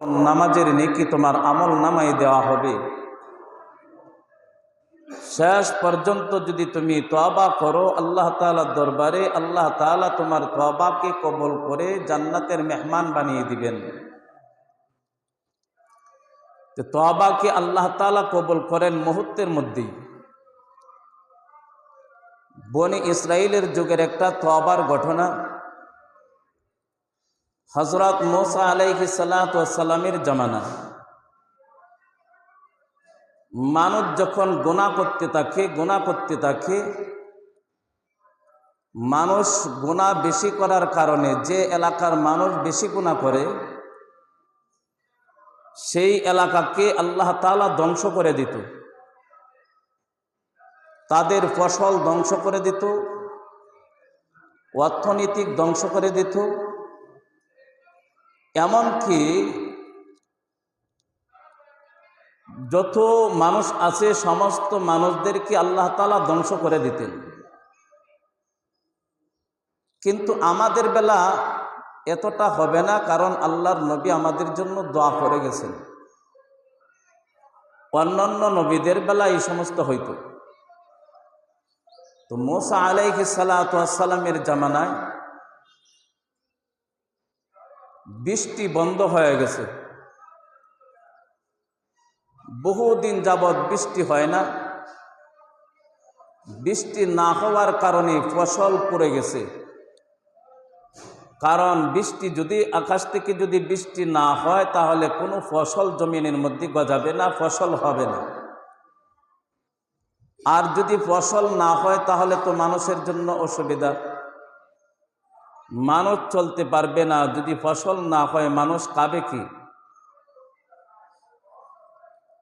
নামাজের নেকি তোমার আমল নামাই দেওয়া হবে? শেষ পর্যন্ত যদি তুমি তোয়াবা করো, আল্লাহ তালার দরবারে আল্লাহ তালা তোমার তোয়াবাকে কবল করে জান্নাতের মেহমান বানিয়ে দিবেন। তো তোয়াবাকে আল্লাহ তালা কবল করেন মুহূর্তের মধ্যেই। বনি ইসরায়েলের যুগের একটা তোয়াবার ঘটনা হজরত মোসা আলাইহি সালামের জামানা। মানুষ যখন গোনা করতে থাকে, গোনা করতে থাকে, মানুষ গোনা বেশি করার কারণে যে এলাকার মানুষ বেশি গোনা করে, সেই এলাকাকে আল্লাহ তালা ধ্বংস করে দিত। তাদের ফসল ধ্বংস করে দিত অর্থনৈতিক ধ্বংস করে দিত। এমনকি যত মানুষ আছে, সমস্ত মানুষদেরকে আল্লাহ তালা ধ্বংস করে দিতেন। কিন্তু আমাদের বেলা এতটা হবে না, কারণ আল্লাহর নবী আমাদের জন্য দোয়া করে গেছেন। অন্যান্য নবীদের বেলা এই সমস্ত হইত। তো মোসা আলাইহি সালাতামের জামানায় বৃষ্টি বন্ধ হয়ে গেছে। বহুদিন যাবৎ বৃষ্টি হয় না। বৃষ্টি না হওয়ার কারণে ফসল পড়ে গেছে। কারণ বৃষ্টি যদি, আকাশ থেকে যদি বৃষ্টি না হয়, তাহলে কোনো ফসল জমিনের মধ্যে গজাবে না, ফসল হবে না। আর যদি ফসল না হয়, তাহলে তো মানুষের জন্য অসুবিধা। মানুষ চলতে পারবে না, যদি ফসল না হয় মানুষ খাবে কি?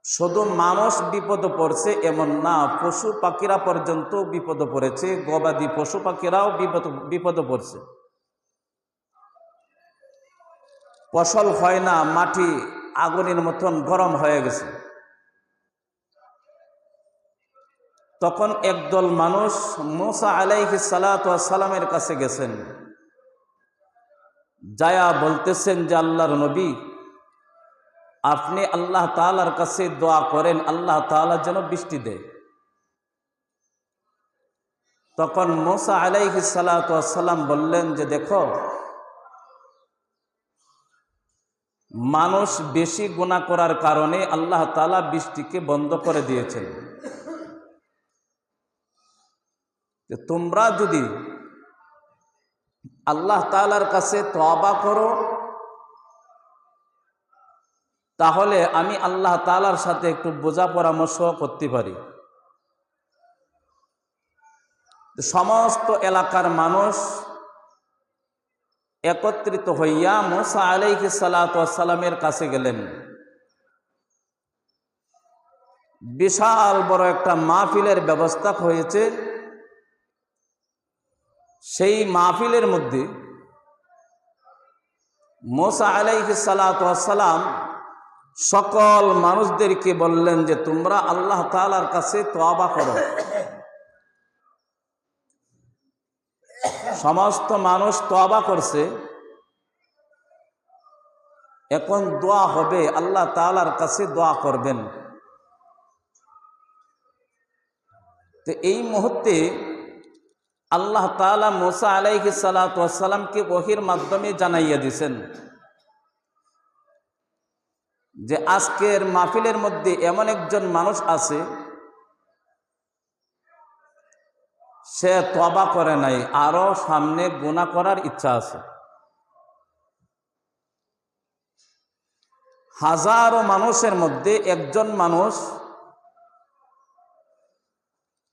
শুধু মানুষ বিপদে পড়ছে এমন না, পশু পাখিরা পর্যন্ত বিপদে পড়েছে, গবাদি পশু পাখিরাও বিপদ, বিপদে পড়ছে। ফসল হয় না, মাটি আগুনের মতন গরম হয়ে গেছে। তখন একদল মানুষ মোসা আলাইহি সালামের কাছে গেছেন। যায়া বলতেছেন যে আল্লাহর নবী, আপনি আল্লাহ তালার কাছে দোয়া করেন, আল্লাহ তালা যেন বৃষ্টি দেয়। তখন মোসা আলাইহি সালাম বললেন যে, দেখো, মানুষ বেশি গুণা করার কারণে আল্লাহ তালা বৃষ্টিকে বন্ধ করে দিয়েছেন। তোমরা যদি আল্লাহ তালার কাছে তবা করো। তাহলে আমি আল্লাহ তালার সাথে একটু বোঝা পরামর্শ করতে পারি। সমস্ত এলাকার মানুষ একত্রিত হইয়া মোসা আলাইহি সালামের কাছে গেলেন। বিশাল বড় একটা মাহফিলের ব্যবস্থা হয়েছে। সেই মাহফিলের মধ্যে মোসা আলাইহি সালাম সকল মানুষদেরকে বললেন যে, তোমরা আল্লাহ তালার কাছে তোয়াবা করো। সমস্ত মানুষ তোয়াবা করছে। এখন দোয়া হবে, আল্লাহ তালার কাছে দোয়া করবেন। তো এই মুহূর্তে আল্লাহ তালা মোসা আলাইহি সালাতামকে ওহির মাধ্যমে জানাইয়া দিছেন যে আজকের মাহফিলের মধ্যে এমন একজন মানুষ আছে, সে তবা করে নাই, আরও সামনে গুণা করার ইচ্ছা আছে। হাজারো মানুষের মধ্যে একজন মানুষ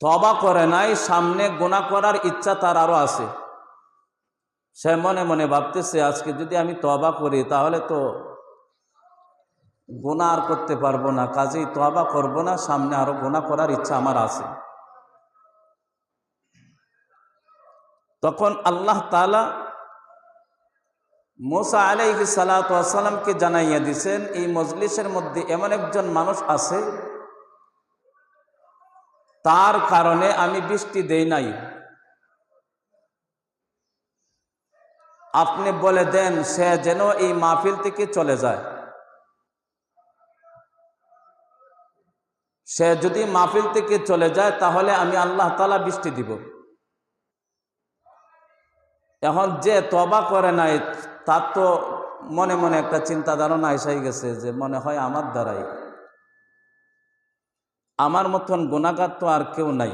তবা করে নাই, সামনে গোনা করার ইচ্ছা তার আরও আছে। সে মনে মনে ভাবতেছে, আজকে যদি আমি তবা করি, তাহলে তো গোনা আর করতে পারব না। কাজেই তবা করব না, সামনে আরও গোনা করার ইচ্ছা আমার আছে। তখন আল্লাহ তালা মোসা আলাইহি সালাতামকে জানাইয়া দিছেন, এই মজলিসের মধ্যে এমন একজন মানুষ আছে তার কারণে আমি বৃষ্টি দেই নাই। আপনি বলে দেন, সে যেন এই মাহফিল থেকে চলে যায়। সে যদি মাহফিল থেকে চলে যায়, তাহলে আমি আল্লাহ তালা বৃষ্টি দিব। এখন যে তবা করে নাই, তার তো মনে মনে একটা চিন্তা ধারণা এসে গেছে যে মনে হয় আমার দ্বারাই। আমার মতন গুণাগার তো আর কেউ নাই।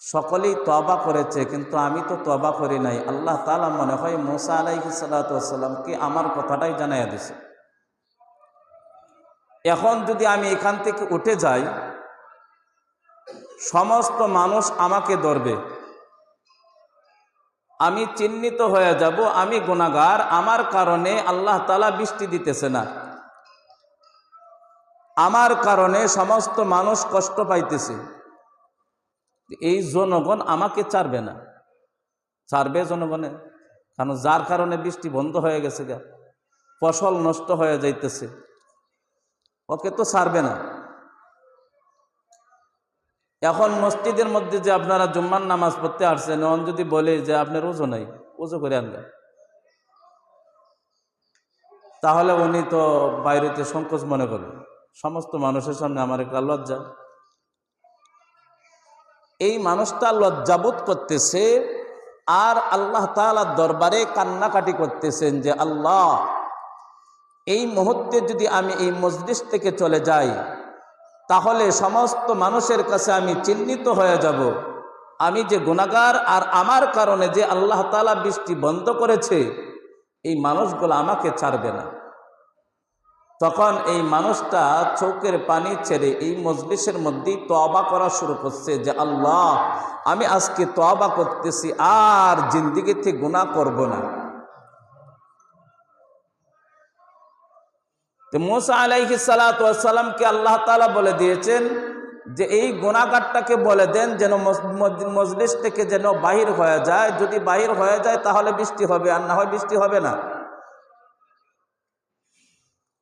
সকলেই তবা করেছে, কিন্তু আমি তো তবা করি নাই। আল্লাহ তালা মনে হয় মোসা আলাইহি সাল্লাতামকে আমার কথাটাই জানাইয়া দিছে। এখন যদি আমি এখান থেকে উঠে যাই, সমস্ত মানুষ আমাকে ধরবে। আমি চিহ্নিত হয়ে যাব, আমি গুণাগার। আমার কারণে আল্লাহ তালা বৃষ্টি দিতেছে না। আমার কারণে সমস্ত মানুষ কষ্ট পাইতেছে। এই জনগণ আমাকে চারবে না। চারবে জনগণে। কারণ যার কারণে বৃষ্টি বন্ধ হয়ে গেছে গা। ফসল নষ্ট হয়ে যাইতেছে। ওকে তো ছাড়বে না। এখন মসজিদের মধ্যে যে আপনারা জুম্মার নামাজ পড়তে আসছেন এখন যদি বলে যে আপনার ওজো নাই ওজো করে আনবেন। তাহলে উনি তো বাইরেতে সংকোচ মনে করবেন। সমস্ত মানুষের সামনে আমার একটা লজ্জা। এই মানুষটা লজ্জাবোধ করতেছে আর আল্লাহ তালার দরবারে কান্নাকাটি করতেছেন যে, আল্লাহ, এই মুহূর্তে যদি আমি এই মসজিদ থেকে চলে যাই, তাহলে সমস্ত মানুষের কাছে আমি চিহ্নিত হয়ে যাব। আমি যে গুণাগার আর আমার কারণে যে আল্লাহ তালা বৃষ্টি বন্ধ করেছে, এই মানুষগুলো আমাকে ছাড়বে না। তখন এই মানুষটা চৌকের পানি ছেড়ে এই মজলিসের মধ্যেই তবা করা শুরু করছে যে, আল্লাহ, আমি আজকে তবা করতেছি, আর জিন্দিগিতে গুণা করব না। তো মোসা আলাইহি সালাতামকে আল্লাহ তালা বলে দিয়েছেন যে, এই গুণাগারটাকে বলে দেন যেন মজলিস থেকে যেন বাহির হয়ে যায়। যদি বাহির হয়ে যায় তাহলে বৃষ্টি হবে, আর না হয় বৃষ্টি হবে না।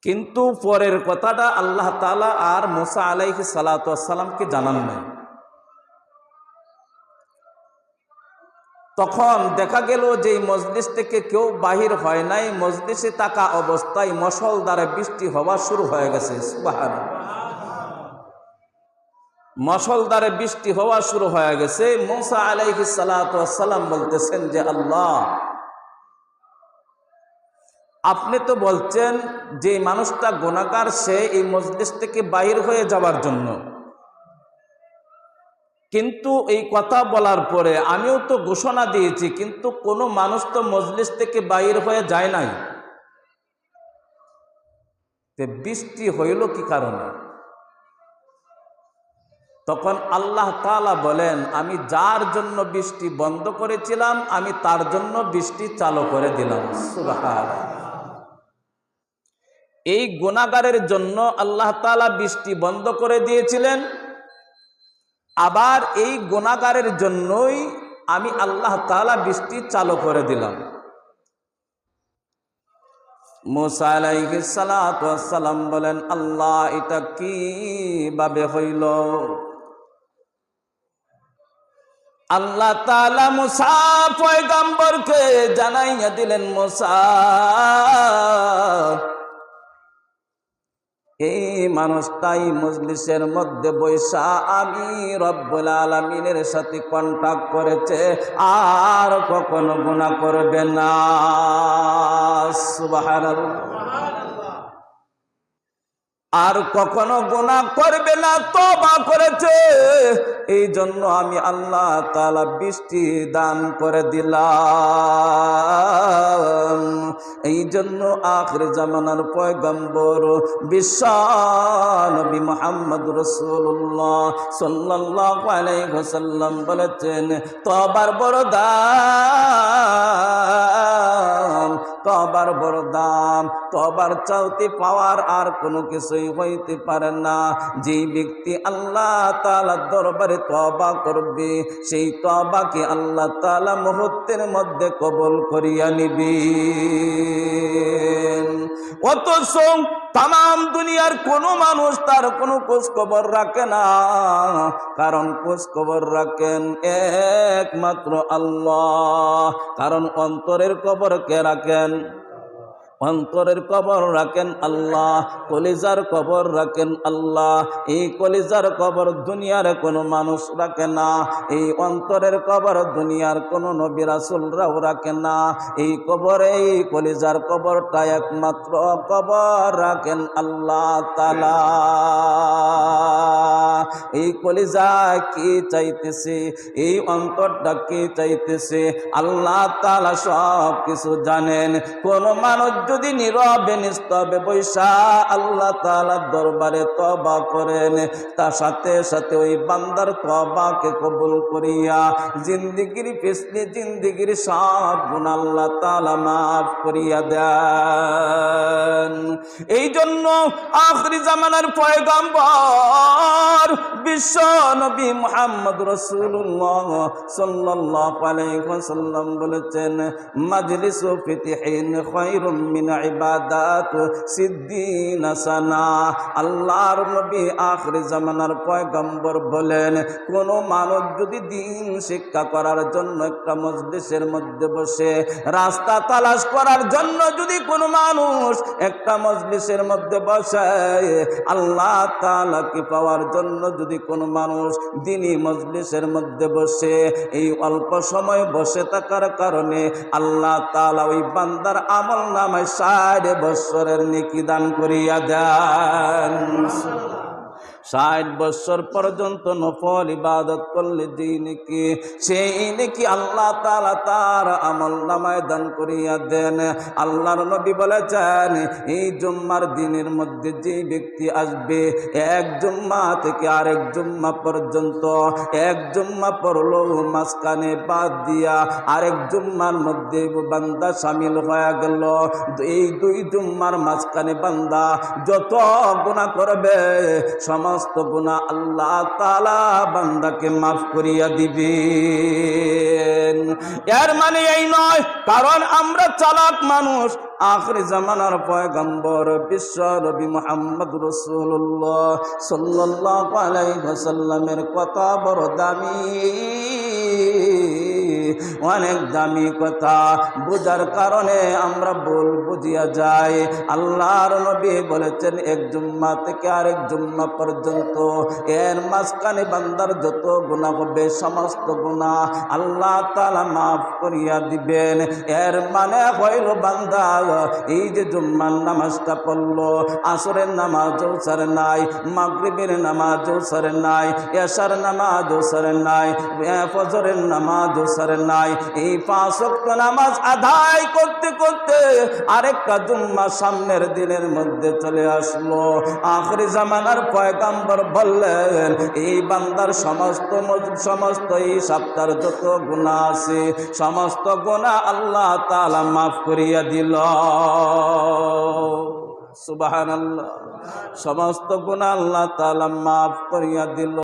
কিন্তু পরের কথাটা আল্লাহ তালা আর মোসা আলাইহি সালাতামকে জানান নাই। তখন দেখা গেল যে মজলিস থেকে কেউ বাহির হয় নাই, মজলিসে থাকা অবস্থায় মশল দ্বারা বৃষ্টি হওয়া শুরু হয়ে গেছে মশল দ্বারে বৃষ্টি হওয়া শুরু হয়ে গেছে, মোসা আলাইহি সালাম বলতেছেন যে, আল্লাহ আপনি তো বলছেন যে মানুষটা গোনাকার সে এই মজলিস থেকে বাহির হয়ে যাওয়ার জন্য। কিন্তু এই কথা বলার পরে আমিও তো ঘোষণা দিয়েছি, কিন্তু কোনো মানুষ তো মজলিস থেকে বাইর হয়ে যায় নাই। বৃষ্টি হইল কি কারণে? তখন আল্লাহ তালা বলেন, আমি যার জন্য বৃষ্টি বন্ধ করেছিলাম, আমি তার জন্য বৃষ্টি চালু করে দিলাম। এই গুণাগারের জন্য আল্লাহ তালা বৃষ্টি বন্ধ করে দিয়েছিলেন। আবার এই গুণাগারের জন্যই আমি আল্লাহ তালা বৃষ্টি চালু করে দিলাম। মুসালাম বলেন, আল্লাহ, এটা কি ভাবে হইল? আল্লাহ তালা মুসা পয়গাম্বরকে জানাইয়া দিলেন, মুসা এই মানুষটাই মজলিসের মধ্যে বৈশা আমি রব্বুল আলমিনের সাথে কন্ট্যাক্ট করেছে, আর কখনো গুণা করবে না। আর কখনো গুণা করবে না তবা করেছে। এই জন্য আমি আল্লাহ তালা বৃষ্টি দান করে দিলাম। এই জন্য আখর জামানার পয়গম্বর বিশ্বনবী মোহাম্মদ রসুল্লাহ সাল্লাহ আলাইসাল্লাম বলেছেন তবার বড় দাম তবার বড় দাম তবার চাউতে পাওয়ার আর কোনো কিছুই হইতে পারে না। যে ব্যক্তি আল্লাহ তালা দরবারে তবা করবে, সেই তবাকে আল্লাহ তালা মুহূর্তের মধ্যে কবল করিয়া নিবি অথচ তাম দুনিয়ার কোনো মানুষ তার কোনো খোঁজ খবর রাখে না। কারণ খোঁজ খবর রাখেন একমাত্র আল্লাহ। কারণ অন্তরের কবর কে রাখেন? অন্তরের কবর রাখেন আল্লাহ, কলিজার কবর রাখেন আল্লাহ, এই কলিজার কবর দুনিয়ার কোনো মানুষ রাখে না, এই অন্তরের কবর দুনিয়ার কোনো নবী রাসুলরাও রাখে না, এই কবরে, এই কলিজার কবরটা একমাত্র কবর রাখেন আল্লাহ তালা এই কলিজা কি চাইতেছে? এই অন্তরটা কি চাইতেছে? আল্লাহ তালা সব কিছু জানেন, কোনো মানুষ যদি নীরবে, নিস্তবে বৈশা আল্লাহ তালা দরবারে তবা করেন, তার সাথে সাথে ওই বান্দার তবাকে কবুল করিয়া জিন্দিগির পিছনে জিন্দিগির সব গুণ আল্লাহ তালা মাফ করিয়া দেন। এই জন্য আখরি জামানার পয়গাম্বর বিশ্ব নবী মোহাম্মদ রসুল্লাহ সাল্লাল্লাহু আলাইহি ওয়াসাল্লাম বলেছেন, মাজলিস ফিতিহিন মিন ইবাদাত সিদ্দিন সানা। আল্লাহর নবী আখরি জামানার পয়গম্বর বলেন, কোন যদি দিন শিক্ষা করার জন্য একটা মজলিসের মধ্যে বসে রাস্তা তালাশ করার জন্য যদি মানুষ একটা মধ্যে বসে, আল্লাহ তালাকে পাওয়ার জন্য যদি কোনো মানুষ দিনই মজলিসের মধ্যে বসে, এই অল্প সময় বসে থাকার কারণে আল্লাহ তালা ওই বান্দার আমল নামায় ষাট বৎসরের নেকি দান করিয়া দেন। ষাট বৎসর পর্যন্ত নফল ইবাদত করলে যে নাকি সেই নাকি আল্লাহ তালা তার আমল নামায় দান করিয়া দেন। আল্লাহর নবী বলেছেন, এই জুম্মার দিনের মধ্যে যে ব্যক্তি আসবে, এক জুম্মা থেকে আরেক জুম্মা পর্যন্ত, এক জুম্মা পড়ল মাঝখানে বাদ দিয়া আরেক জুম্মার মধ্যে বান্দা সামিল হয়ে গেল। এই দুই জুম্মার মাঝখানে বান্দা যত গুণা করবে সমস্ত গুণা আল্লাহ তালা বান্দাকে মাফ করিয়া দিবেন। এর মানে এই নয়, কারণ আমরা চালাক মানুষ। আখরি জামানার পয়গম্বর বিশ্ব নবী মোহাম্মদ রসুল্লাহ সাল্লাহ আলাইসাল্লামের কথা বড় দামি অনেক দামি কথা। বোঝার কারণে আমরা বল বুঝিয়া যাই। আল্লাহর নবী বলেছেন, এক জুম্মা থেকে আরেক জুম্মা পর্যন্ত এর মাঝখানে বান্দার যত গুণা হবে, সমস্ত গুণা আল্লাহ তালা মাফ করিয়া দিবেন। এর মানে হইল বান্দা, এই যে জুম্মার নামাজটা পড়ল, আসরের নামাজও সারে নাই, মাগরিবের নামাজও সারে নাই, এশার নামাজও সারে নাই ফজরের নামাজও সারে নাই এই পাঁচ ওয়াক্ত নামাজ আদায় করতে করতে আরেকটা জুম্মা সামনের দিনের মধ্যে চলে আসলো। আখরি জামানার পয়গাম্বর বললেন, এই বান্দার সমস্ত সমস্ত এই সপ্তাহের যত গুণা আছে, সমস্ত গুণা আল্লাহ তালা মাফ করিয়া দিল। সুবাহান আল্লাহ সমস্ত গুণা আল্লাহ তালা মাফ করিয়া দিল।